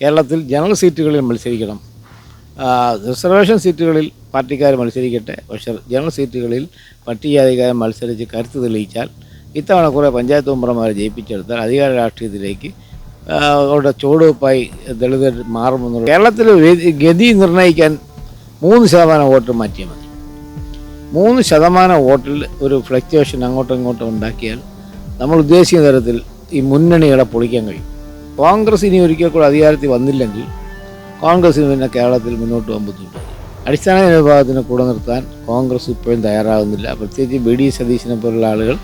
കേരളത്തിൽ ജനറൽ സീറ്റുകളിൽ മത്സരിക്കണം. റിസർവേഷൻ സീറ്റുകളിൽ പാർട്ടിക്കാർ മത്സരിക്കട്ടെ. പക്ഷേ ജനറൽ സീറ്റുകളിൽ പട്ടികാധികാരം മത്സരിച്ച് കരുത്ത് തെളിയിച്ചാൽ ഇത്തവണ കുറേ പഞ്ചായത്ത് മെമ്പർമാരെ ജയിപ്പിച്ചെടുത്താൽ അധികാര രാഷ്ട്രീയത്തിലേക്ക് അവരുടെ ചുവടുവെപ്പായി ദളിതർ മാറുമെന്നുള്ള കേരളത്തിൽ ഗതി നിർണയിക്കാൻ മൂന്ന് ശതമാനം വോട്ട് മാറ്റിയാൽ മതി. മൂന്ന് ശതമാനം വോട്ടിൽ ഒരു ഫ്ലക്ച്വേഷൻ അങ്ങോട്ടും ഇങ്ങോട്ടും ഉണ്ടാക്കിയാൽ നമ്മൾ ഉദ്ദേശിക്കുന്ന തരത്തിൽ ഈ മുന്നണികളെ പൊളിക്കാൻ കഴിയും. കോൺഗ്രസ് ഇനി ഒരിക്കൽ കൂടെ അധികാരത്തിൽ വന്നില്ലെങ്കിൽ കോൺഗ്രസ്സിന് പിന്നെ കേരളത്തിൽ മുന്നോട്ട് പോകാൻ ബുദ്ധിമുട്ടായി. അടിസ്ഥാന വിഭാഗത്തിന് കൂടെ നിർത്താൻ കോൺഗ്രസ് ഇപ്പോഴും തയ്യാറാകുന്നില്ല. പ്രത്യേകിച്ച് ബി ഡി സതീശനെ പോലുള്ള ആളുകൾ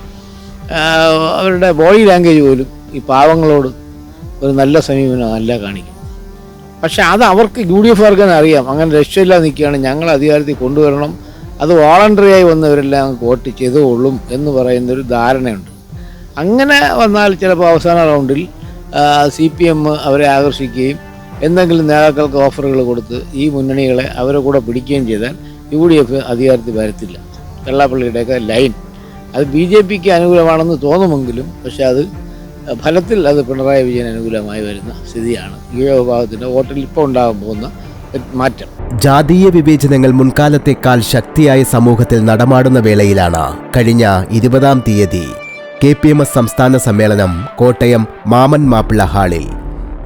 അവരുടെ ബോഡി ലാംഗ്വേജ് പോലും ഈ പാവങ്ങളോട് ഒരു നല്ല സമീപനം അല്ല കാണിക്കും പക്ഷേ അത് അവർക്ക് യു ഡി എഫുകാർക്ക് തന്നെ അറിയാം. അങ്ങനെ രക്ഷയില്ലാതെ നിൽക്കുകയാണ്. ഞങ്ങൾ അധികാരത്തിൽ കൊണ്ടുവരണം. അത് വോളണ്ടറി ആയി വന്നവരെല്ലാം വോട്ട് ചെയ്തുകൊള്ളും എന്ന് പറയുന്നൊരു ധാരണയുണ്ട്. അങ്ങനെ വന്നാൽ ചിലപ്പോൾ അവസാന റൗണ്ടിൽ സി പി എം അവരെ ആകർഷിക്കുകയും എന്തെങ്കിലും നേതാക്കൾക്ക് ഓഫറുകൾ കൊടുത്ത് ഈ മുന്നണികളെ അവരെ കൂടെ പിടിക്കുകയും ചെയ്താൽ യു ഡി എഫ് അധികാരത്തിൽ വരത്തില്ല. വെള്ളാപ്പള്ളിയുടെയൊക്കെ ലൈൻ. അത് ബി ജെ പിക്ക് അനുകൂലമാണെന്ന് തോന്നുമെങ്കിലും പക്ഷെ അത് ഫലത്തിൽ അത് പിണറായി വിജയൻ അനുകൂലമായി വരുന്ന സ്ഥിതിയാണ്. ഈ വിഭാഗത്തിന്റെ വോട്ടിൽ ഇപ്പോൾ ഉണ്ടാകാൻ പോകുന്ന മാറ്റം. ജാതീയ വിവേചനങ്ങൾ മുൻകാലത്തേക്കാൾ ശക്തിയായ സമൂഹത്തിൽ നടമാടുന്ന വേളയിലാണ് കഴിഞ്ഞ ഇരുപതാം തീയതി കെ പി എം എസ് സംസ്ഥാന സമ്മേളനം കോട്ടയം മാമൻ മാപ്പിള ഹാളിൽ.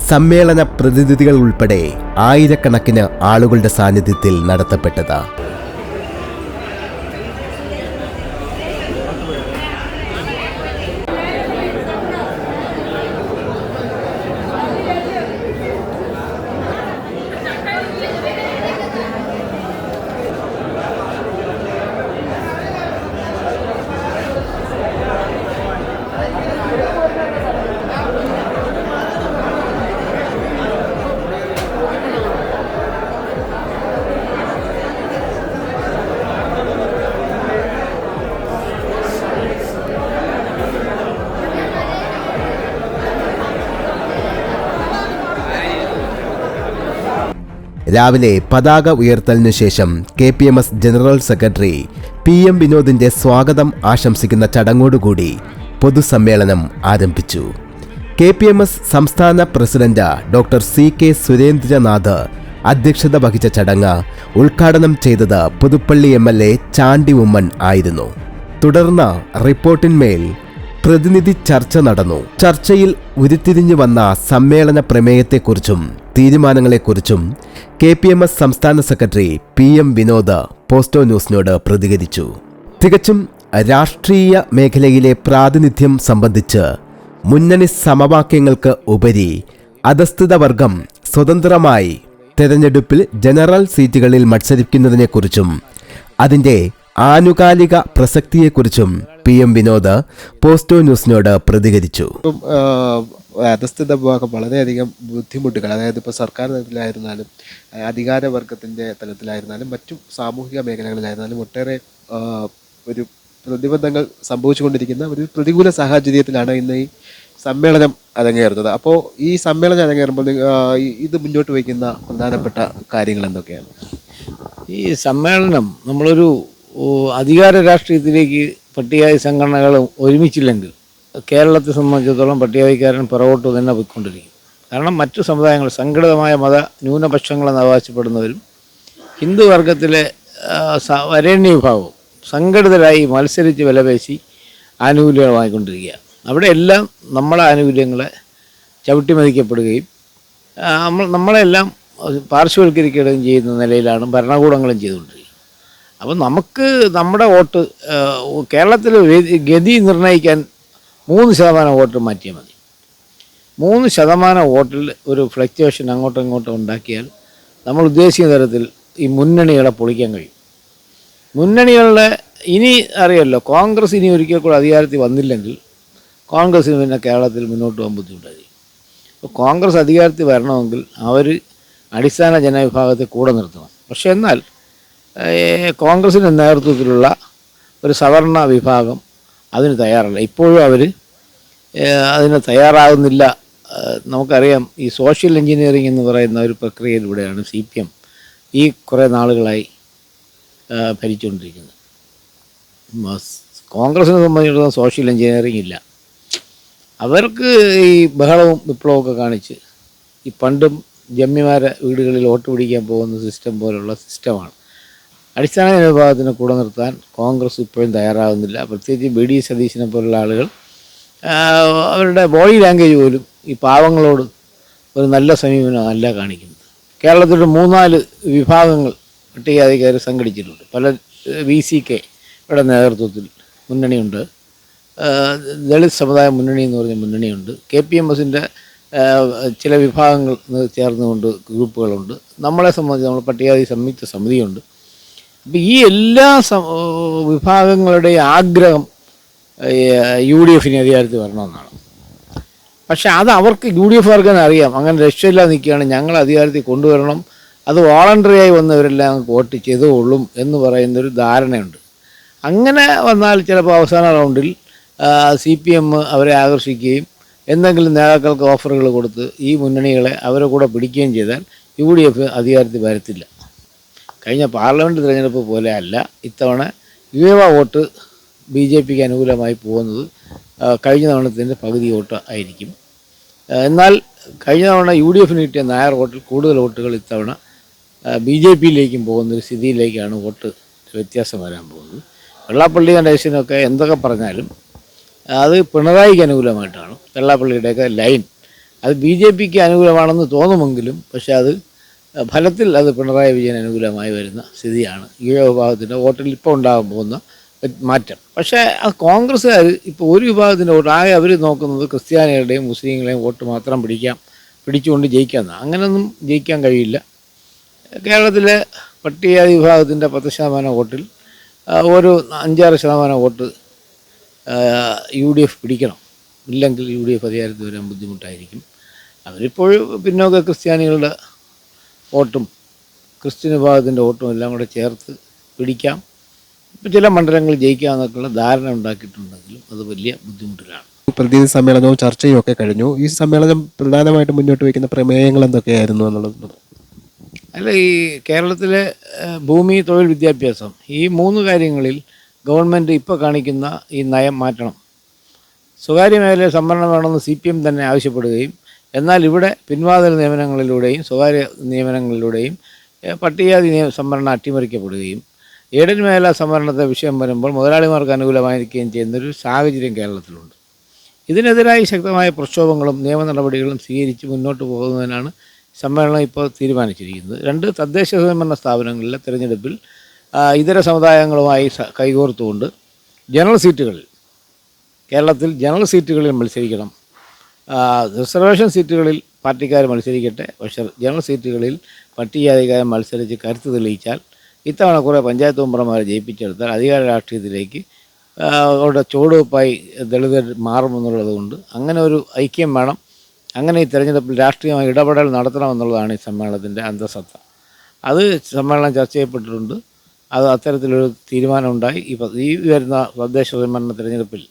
സമ്മേളന പ്രതിനിധികൾ ഉൾപ്പെടെ ആയിരക്കണക്കിന് ആളുകളുടെ സാന്നിധ്യത്തിൽ നടത്തപ്പെട്ടത്. രാവിലെ പതാക ഉയർത്തലിനു ശേഷം K P M S general secretary P M വിനോദിന്റെ സ്വാഗതം ആശംസിക്കുന്ന ചടങ്ങോടുകൂടി പൊതുസമ്മേളനം ആരംഭിച്ചു. കെ പി എം എസ് സംസ്ഥാന president doctor C K Surendranath അധ്യക്ഷത വഹിച്ച ചടങ്ങ് ഉദ്ഘാടനം ചെയ്തത് Puthuppally M L A Chandy Oommen ആയിരുന്നു. തുടർന്ന് റിപ്പോർട്ടിന്മേൽ പ്രതിനിധി ചർച്ച നടന്നു. ചർച്ചയിൽ ഉരുത്തിരിഞ്ഞു വന്ന സമ്മേളന പ്രമേയത്തെക്കുറിച്ചും തീരുമാനങ്ങളെക്കുറിച്ചും കെ പി എം എസ് സംസ്ഥാന സെക്രട്ടറി പി എം വിനോദ് പോസ്റ്റോ ന്യൂസിനോട് പ്രതികരിച്ചു. തികച്ചും രാഷ്ട്രീയ മേഖലയിലെ പ്രാതിനിധ്യം സംബന്ധിച്ച് മുന്നണി സമവാക്യങ്ങൾക്ക് ഉപരി അധസ്ഥിത വർഗം സ്വതന്ത്രമായി തെരഞ്ഞെടുപ്പിൽ ജനറൽ സീറ്റുകളിൽ മത്സരിക്കുന്നതിനെക്കുറിച്ചും അതിന്റെ ആനുകാലിക പ്രസക്തിയെക്കുറിച്ചും പി എം വിനോദ് പോസ്റ്റോ ന്യൂസിനോട് പ്രതികരിച്ചു. അധസ്ഥിത വിഭാഗം വളരെയധികം ബുദ്ധിമുട്ടുകൾ അതായത് ഇപ്പോൾ സർക്കാർ തലത്തിലായിരുന്നാലും അധികാരവർഗത്തിന്റെ തലത്തിലായിരുന്നാലും മറ്റു സാമൂഹിക മേഖലകളിലായിരുന്നാലും ഒട്ടേറെ ഒരു പ്രതിബന്ധങ്ങൾ സംഭവിച്ചുകൊണ്ടിരിക്കുന്ന ഒരു പ്രതികൂല സാഹചര്യത്തിലാണ് ഇന്ന് ഈ സമ്മേളനം അരങ്ങേറുന്നത്. അപ്പോൾ ഈ സമ്മേളനം അരങ്ങേറുമ്പോൾ ഇത് മുന്നോട്ട് വയ്ക്കുന്ന പ്രധാനപ്പെട്ട കാര്യങ്ങൾ എന്തൊക്കെയാണ്? ഈ സമ്മേളനം നമ്മളൊരു അധികാര രാഷ്ട്രീയത്തിലേക്ക് പട്ടികജാതി സംഘടനകൾ ഒരുമിച്ചില്ലെങ്കിൽ കേരളത്തെ സംബന്ധിച്ചിടത്തോളം പട്ടികജാതിക്കാരൻ പുറകോട്ട് തന്നെ പോയിക്കൊണ്ടിരിക്കും. കാരണം മറ്റു സമുദായങ്ങൾ സംഘടിതമായ മത ന്യൂനപക്ഷങ്ങളെന്ന് അവകാശപ്പെടുന്നവരും ഹിന്ദു വർഗത്തിലെ വരേണ്യ വിഭാഗവും സംഘടിതരായി മത്സരിച്ച് വിലപേശി ആനുകൂല്യങ്ങൾ വാങ്ങിക്കൊണ്ടിരിക്കുക അവിടെ എല്ലാം നമ്മളെ ആനുകൂല്യങ്ങളെ ചവിട്ടിമതിക്കപ്പെടുകയും നമ്മൾ നമ്മളെല്ലാം പാർശ്വവൽക്കരിക്കുകയും ചെയ്യുന്ന നിലയിലാണ് ഭരണകൂടങ്ങളും ചെയ്തുകൊണ്ടിരിക്കുന്നത്. അപ്പം നമുക്ക് നമ്മുടെ വോട്ട് കേരളത്തിൽ ഗതി നിർണയിക്കാൻ മൂന്ന് ശതമാനം വോട്ട് മാറ്റിയാൽ മതി. മൂന്ന് ശതമാനം വോട്ടിൽ ഒരു ഫ്ലക്ച്വേഷൻ അങ്ങോട്ടും ഇങ്ങോട്ടും ഉണ്ടാക്കിയാൽ നമ്മൾ ഉദ്ദേശിക്കുന്ന തരത്തിൽ ഈ മുന്നണികളെ പൊളിക്കാൻ കഴിയും. മുന്നണികളുടെ ഇനി അറിയല്ലോ കോൺഗ്രസ് ഇനി ഒരിക്കൽ കൂടെ അധികാരത്തിൽ വന്നില്ലെങ്കിൽ കോൺഗ്രസ്സിന് പിന്നെ കേരളത്തിൽ മുന്നോട്ട് പോകാൻ ബുദ്ധിമുട്ടായിരിക്കും. അപ്പോൾ കോൺഗ്രസ് അധികാരത്തിൽ വരണമെങ്കിൽ അവർ അടിസ്ഥാന ജനവിഭാഗത്തെ കൂടെ നിർത്തണം. പക്ഷേ എന്നാൽ കോൺഗ്രസിന്റെ നേതൃത്വത്തിലുള്ള ഒരു സവർണ വിഭാഗം അതിന് തയ്യാറല്ല. ഇപ്പോഴും അവർ അതിന് തയ്യാറാകുന്നില്ല. നമുക്കറിയാം ഈ സോഷ്യൽ എഞ്ചിനീയറിംഗ് എന്ന് പറയുന്ന ഒരു പ്രക്രിയയിലൂടെയാണ് സി പി എം ഈ കുറേ നാളുകളായി ഭരിച്ചുകൊണ്ടിരിക്കുന്നത്. കോൺഗ്രസിനെ സംബന്ധിച്ചിടത്തോളം സോഷ്യൽ എഞ്ചിനീയറിംഗ് ഇല്ല. അവർക്ക് ഈ ബഹളവും വിപ്ലവമൊക്കെ കാണിച്ച് ഈ പണ്ടും ജമ്മിമാരെ വീടുകളിൽ വോട്ട് പിടിക്കാൻ പോകുന്ന സിസ്റ്റം പോലുള്ള സിസ്റ്റമാണ് അടിസ്ഥാന വിഭാഗത്തിനെ കൂടെ നിർത്താൻ കോൺഗ്രസ് ഇപ്പോഴും തയ്യാറാകുന്നില്ല. പ്രത്യേകിച്ച് ബി ഡി സതീശനെ പോലുള്ള ആളുകൾ അവരുടെ ബോഡി ലാംഗ്വേജ് പോലും ഈ പാവങ്ങളോട് ഒരു നല്ല സമീപനമല്ല കാണിക്കുന്നത്. കേരളത്തിൽ മൂന്നാൽ വിഭാഗങ്ങൾ പട്ടികജാതിക്കാർ സംഘടിച്ചിട്ടുണ്ട്. പല വി സി കെ യുടെ നേതൃത്വത്തിൽ മുന്നണിയുണ്ട്. ദളിത് സമുദായ മുന്നണി എന്ന് പറഞ്ഞ മുന്നണിയുണ്ട്. കെ പി എം എസിന്റെ ചില വിഭാഗങ്ങൾ ചേർന്നുകൊണ്ട് ഗ്രൂപ്പുകളുണ്ട്. നമ്മളെ സംബന്ധിച്ച് നമ്മൾ പട്ടികജാതി സംയുക്ത സമിതിയുണ്ട്. അപ്പം ഈ എല്ലാ വിഭാഗങ്ങളുടെ വിഭാഗങ്ങളുടെയും ആഗ്രഹം യു ഡി എഫിന് അധികാരത്തിൽ വരണമെന്നാണ്. പക്ഷെ അത് അവർക്ക് യു ഡി എഫുകാർക്ക് തന്നെ അറിയാം. അങ്ങനെ രക്ഷയില്ലാതെ നിൽക്കുകയാണ്. ഞങ്ങൾ അധികാരത്തിൽ കൊണ്ടുവരണം. അത് വോളണ്ടറിയായി വന്നവരെല്ലാം വോട്ട് ചെയ്തുകൊള്ളും എന്ന് പറയുന്നൊരു ധാരണയുണ്ട്. അങ്ങനെ വന്നാൽ ചിലപ്പോൾ അവസാന റൗണ്ടിൽ സി പി എം അവരെ ആകർഷിക്കുകയും എന്തെങ്കിലും നേതാക്കൾക്ക് ഓഫറുകൾ കൊടുത്ത് ഈ മുന്നണികളെ അവരെ കൂടെ പിടിക്കുകയും ചെയ്താൽ യു ഡി എഫ് അധികാരത്തിൽ വരത്തില്ല. കഴിഞ്ഞ പാർലമെന്റ് തിരഞ്ഞെടുപ്പ് പോലെ അല്ല. ഇത്തവണ യുവ വോട്ട് ബി ജെ പിക്ക് അനുകൂലമായി പോകുന്നത് കഴിഞ്ഞ തവണത്തിന്റെ പകുതി വോട്ട് ആയിരിക്കും. എന്നാൽ കഴിഞ്ഞ തവണ യു ഡി എഫിന് കിട്ടിയ നായർ വോട്ടിൽ കൂടുതൽ വോട്ടുകൾ ഇത്തവണ ബി ജെ പിയിലേക്കും പോകുന്നൊരു സ്ഥിതിയിലേക്കാണ് വോട്ട് വ്യത്യാസം വരാൻ പോകുന്നത്. വെള്ളാപ്പള്ളി ഗണേശനൊക്കെ എന്തൊക്കെ പറഞ്ഞാലും അത് പിണറായിക്ക് അനുകൂലമായിട്ടാണ്. വെള്ളാപ്പള്ളിയുടെയൊക്കെ ലൈൻ. അത് ബി ജെ പിക്ക് അനുകൂലമാണെന്ന് തോന്നുമെങ്കിലും പക്ഷേ അത് ഫലത്തിൽ അത് പിണറായി വിജയൻ അനുകൂലമായി വരുന്ന സ്ഥിതിയാണ്. ഈ വിഭാഗത്തിന്റെ വോട്ടിൽ ഇപ്പോൾ ഉണ്ടാകാൻ പോകുന്ന മാറ്റം. പക്ഷേ ആ കോൺഗ്രസ്സുകാർ ഇപ്പോൾ ഒരു വിഭാഗത്തിന്റെ വോട്ട് ആകെ അവർ നോക്കുന്നത് ക്രിസ്ത്യാനികളുടെയും മുസ്ലിങ്ങളുടെയും വോട്ട് മാത്രം പിടിക്കാം പിടിച്ചുകൊണ്ട് ജയിക്കാമെന്നാണ്. അങ്ങനെയൊന്നും ജയിക്കാൻ കഴിയില്ല. കേരളത്തിലെ പട്ടികജാതി വിഭാഗത്തിന്റെ പത്ത് ശതമാനം വോട്ടിൽ ഒരു അഞ്ചാറ് ശതമാനം വോട്ട് യു ഡി എഫ് പിടിക്കണം. ഇല്ലെങ്കിൽ യു ഡി എഫ് അധികാരത്തിൽ വരാൻ ബുദ്ധിമുട്ടായിരിക്കും. അവരിപ്പോൾ പിന്നോക്ക ക്രിസ്ത്യാനികളുടെ വോട്ടും ക്രിസ്ത്യൻ വിഭാഗത്തിന്റെ വോട്ടും എല്ലാം കൂടെ ചേർത്ത് പിടിക്കാം. ഇപ്പം ചില മണ്ഡലങ്ങളിൽ ജയിക്കാമെന്നൊക്കെയുള്ള ധാരണ ഉണ്ടാക്കിയിട്ടുണ്ടെങ്കിലും അത് വലിയ ബുദ്ധിമുട്ടിലാണ്. പ്രതിനിധി സമ്മേളനവും ചർച്ചയും ഒക്കെ കഴിഞ്ഞു. ഈ സമ്മേളനം പ്രധാനമായിട്ട് മുന്നോട്ട് വയ്ക്കുന്ന പ്രമേയങ്ങൾ എന്തൊക്കെയായിരുന്നു എന്നുള്ളത് അല്ല ഈ കേരളത്തിലെ ഭൂമി തൊഴിൽ വിദ്യാഭ്യാസം ഈ മൂന്ന് കാര്യങ്ങളിൽ ഗവൺമെന്റ് ഇപ്പോൾ കാണിക്കുന്ന ഈ നയം മാറ്റണം. സ്വകാര്യ മേഖലയിൽ സംവരണം വേണമെന്ന് സി പി എം തന്നെ ആവശ്യപ്പെടുകയും എന്നാൽ ഇവിടെ പിൻവാതിൽ നിയമനങ്ങളിലൂടെയും സ്വകാര്യ നിയമനങ്ങളിലൂടെയും പട്ടികജാതി നിയമ സംവരണം അട്ടിമറിക്കപ്പെടുകയും ഏടൻ മേഖല സംവരണത്തെ വിഷയം വരുമ്പോൾ മുതലാളിമാർക്ക് അനുകൂലമായിരിക്കുകയും ചെയ്യുന്നൊരു സാഹചര്യം കേരളത്തിലുണ്ട്. ഇതിനെതിരായി ശക്തമായ പ്രക്ഷോഭങ്ങളും നിയമ നടപടികളും സ്വീകരിച്ച് മുന്നോട്ട് പോകുന്നതിനാണ് സമ്മേളനം ഇപ്പോൾ തീരുമാനിച്ചിരിക്കുന്നത്. രണ്ട് തദ്ദേശ സ്വയംഭരണ സ്ഥാപനങ്ങളിലെ തിരഞ്ഞെടുപ്പിൽ ഇതര സമുദായങ്ങളുമായി കൈകോർത്തുകൊണ്ട് ജനറൽ സീറ്റുകളിൽ കേരളത്തിൽ ജനറൽ സീറ്റുകളിൽ മത്സരിക്കണം. റിസർവേഷൻ സീറ്റുകളിൽ പാർട്ടിക്കാർ മത്സരിക്കട്ടെ പക്ഷേ ജനറൽ സീറ്റുകളിൽ പട്ടികാധികാരം മത്സരിച്ച് കരുത്ത് തെളിയിച്ചാൽ ഇത്തവണ കുറേ പഞ്ചായത്ത് മെമ്പർമാരെ ജയിപ്പിച്ചെടുത്താൽ അധികാര രാഷ്ട്രീയത്തിലേക്ക് അവരുടെ ചുവടുവെപ്പായി ദളിതർ മാറുമെന്നുള്ളത് കൊണ്ട് അങ്ങനെ ഒരു ഐക്യം വേണം. അങ്ങനെ ഈ തെരഞ്ഞെടുപ്പിൽ രാഷ്ട്രീയമായി ഇടപെടൽ നടത്തണമെന്നുള്ളതാണ് ഈ സമ്മേളനത്തിന്റെ അന്തസത്ത. അത് സമ്മേളനം ചർച്ച ചെയ്യപ്പെട്ടിട്ടുണ്ട്. അത് അത്തരത്തിലൊരു തീരുമാനമുണ്ടായി. ഈ ഈ വരുന്ന തദ്ദേശ സ്വയംഭരണ തിരഞ്ഞെടുപ്പിൽ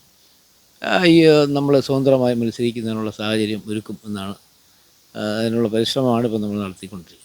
ഈ നമ്മൾ സ്വതന്ത്രമായി മത്സരിക്കുന്നതിനുള്ള സാഹചര്യം ഒരുക്കും എന്നാണ് അതിനുള്ള പരിശ്രമമാണ് ഇപ്പോൾ നമ്മൾ നടത്തിക്കൊണ്ടിരിക്കുന്നത്.